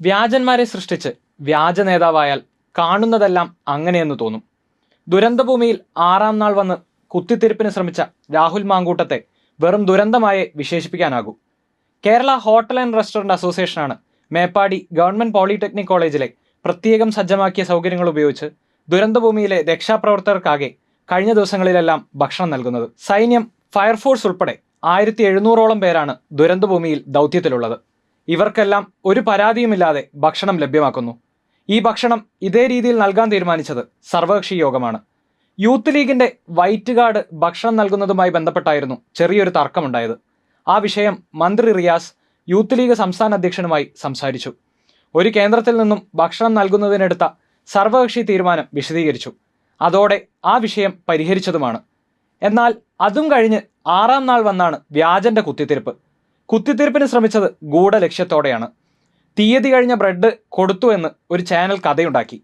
വ്യാജന്മാരെ സൃഷ്ടിച്ച് വ്യാജ നേതാവായാൽ കാണുന്നതെല്ലാം അങ്ങനെയെന്ന് തോന്നും. ദുരന്തഭൂമിയിൽ ആറാം നാൾ വന്ന് കുത്തിത്തിരിപ്പിന് ശ്രമിച്ച രാഹുൽ മാങ്കൂട്ടത്തെ വെറും ദുരന്തമായേ വിശേഷിപ്പിക്കാനാകൂ. കേരള ഹോട്ടൽ ആൻഡ് റെസ്റ്റോറന്റ് അസോസിയേഷനാണ് മേപ്പാടി ഗവൺമെന്റ് പോളിടെക്നിക് കോളേജിലെ പ്രത്യേകം സജ്ജമാക്കിയ സൗകര്യങ്ങൾ ഉപയോഗിച്ച് ദുരന്തഭൂമിയിലെ രക്ഷാപ്രവർത്തകർക്കാകെ കഴിഞ്ഞ ദിവസങ്ങളിലെല്ലാം ഭക്ഷണം നൽകുന്നത്. സൈന്യം ഫയർഫോഴ്സ് ഉൾപ്പെടെ ആയിരത്തി എഴുന്നൂറോളം പേരാണ് ദുരന്തഭൂമിയിൽ ദൗത്യത്തിലുള്ളത്. ഇവർക്കെല്ലാം ഒരു പരാതിയുമില്ലാതെ ഭക്ഷണം ലഭ്യമാക്കുന്നു. ഈ ഭക്ഷണം ഇതേ രീതിയിൽ നൽകാൻ തീരുമാനിച്ചത് സർവകക്ഷി യോഗമാണ്. യൂത്ത് ലീഗിന്റെ വൈറ്റ് കാർഡ് ഭക്ഷണം നൽകുന്നതുമായി ബന്ധപ്പെട്ടായിരുന്നു ചെറിയൊരു തർക്കമുണ്ടായത്. ആ വിഷയം മന്ത്രി റിയാസ് യൂത്ത് ലീഗ് സംസ്ഥാന അധ്യക്ഷനുമായി സംസാരിച്ചു. ഒരു കേന്ദ്രത്തിൽ നിന്നും ഭക്ഷണം നൽകുന്നതിനെടുത്ത സർവകക്ഷി തീരുമാനം വിശദീകരിച്ചു. അതോടെ ആ വിഷയം പരിഹരിച്ചതുമാണ്. എന്നാൽ അതും കഴിഞ്ഞ് ആറാം നാൾ വന്നാണ് വ്യാജന്റെ കുത്തിത്തിരിപ്പ്. കുത്തിത്തിരിപ്പിന് ശ്രമിച്ചത് ഗൂഢലക്ഷ്യത്തോടെയാണ്. തീയതി കഴിഞ്ഞ ബ്രെഡ് കൊടുത്തു എന്ന് ഒരു ചാനൽ കഥയുണ്ടാക്കി.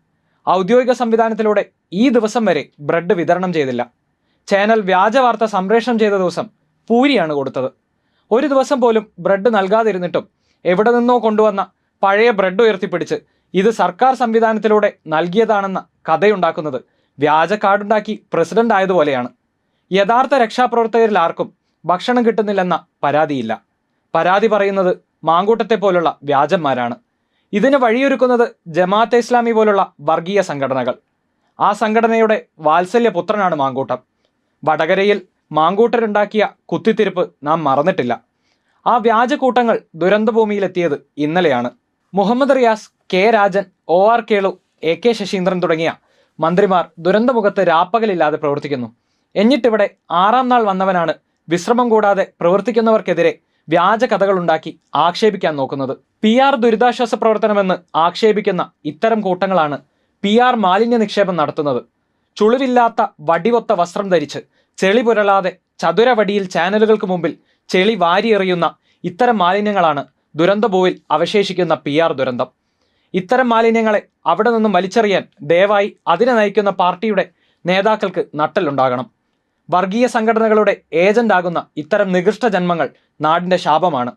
ഔദ്യോഗിക സംവിധാനത്തിലൂടെ ഈ ദിവസം വരെ ബ്രെഡ് വിതരണം ചെയ്തില്ല. ചാനൽ വ്യാജ വാർത്ത സംപ്രേഷണം ചെയ്ത ദിവസം പൂരിയാണ് കൊടുത്തത്. ഒരു ദിവസം പോലും ബ്രെഡ് നൽകാതിരുന്നിട്ടും എവിടെ നിന്നോ കൊണ്ടുവന്ന പഴയ ബ്രെഡ് ഉയർത്തിപ്പിടിച്ച് ഇത് സർക്കാർ സംവിധാനത്തിലൂടെ നൽകിയതാണെന്ന കഥയുണ്ടാക്കുന്നത് വ്യാജ കാർഡുണ്ടാക്കി പ്രസിഡന്റ് ആയതുപോലെയാണ് യഥാർത്ഥ രക്ഷാപ്രവർത്തകരിൽ ആർക്കും ഭക്ഷണം കിട്ടുന്നില്ലെന്ന പരാതിയില്ല. പരാതി പറയുന്നത് മാങ്കൂട്ടത്തെ പോലുള്ള വ്യാജന്മാരാണ്. ഇതിന് വഴിയൊരുക്കുന്നത് ജമാഅത്തെ ഇസ്ലാമി പോലുള്ള വർഗീയ സംഘടനകൾ. ആ സംഘടനയുടെ വാത്സല്യ പുത്രനാണ് മാങ്കൂട്ടം. വടകരയിൽ മാങ്കൂട്ടരുണ്ടാക്കിയ കുത്തിത്തിരിപ്പ് നാം മറന്നിട്ടില്ല. ആ വ്യാജക്കൂട്ടങ്ങൾ ദുരന്തഭൂമിയിലെത്തിയത് ഇന്നലെയാണ്. Muhammad Riyas K Rajan O R Kelu A K Saseendran തുടങ്ങിയ മന്ത്രിമാർ ദുരന്തമുഖത്ത് രാപ്പകലില്ലാതെ പ്രവർത്തിക്കുന്നു. എന്നിട്ടിവിടെ ആറാം നാൾ വന്നവനാണ് വിശ്രമം കൂടാതെ പ്രവർത്തിക്കുന്നവർക്കെതിരെ വ്യാജ കഥകളുണ്ടാക്കി ആക്ഷേപിക്കാൻ നോക്കുന്നത്. പി ആർ ദുരിതാശ്വാസ പ്രവർത്തനമെന്ന് ആക്ഷേപിക്കുന്ന ഇത്തരം കൂട്ടങ്ങളാണ് പി ആർ മാലിന്യ നിക്ഷേപം നടത്തുന്നത്. ചുളിവില്ലാത്ത വടിവൊത്ത വസ്ത്രം ധരിച്ച് ചെളി പുരളാതെ ചതുരവടിയിൽ ചാനലുകൾക്ക് മുമ്പിൽ ചെളി വാരിയെറിയുന്ന ഇത്തരം മാലിന്യങ്ങളാണ് ദുരന്തഭൂവിൽ അവശേഷിക്കുന്ന പി ആർ ദുരന്തം. ഇത്തരം മാലിന്യങ്ങളെ അവിടെ നിന്നും വലിച്ചെറിയാൻ ദയവായി അതിനെ നയിക്കുന്ന പാർട്ടിയുടെ നേതാക്കൾക്ക് നട്ടലുണ്ടാകണം വർഗീയ സംഘടനകളുടെ ഏജന്റാകുന്ന ഇത്തരം നികൃഷ്ട ജന്മങ്ങൾ നാടിന്റെ ശാപമാണ്.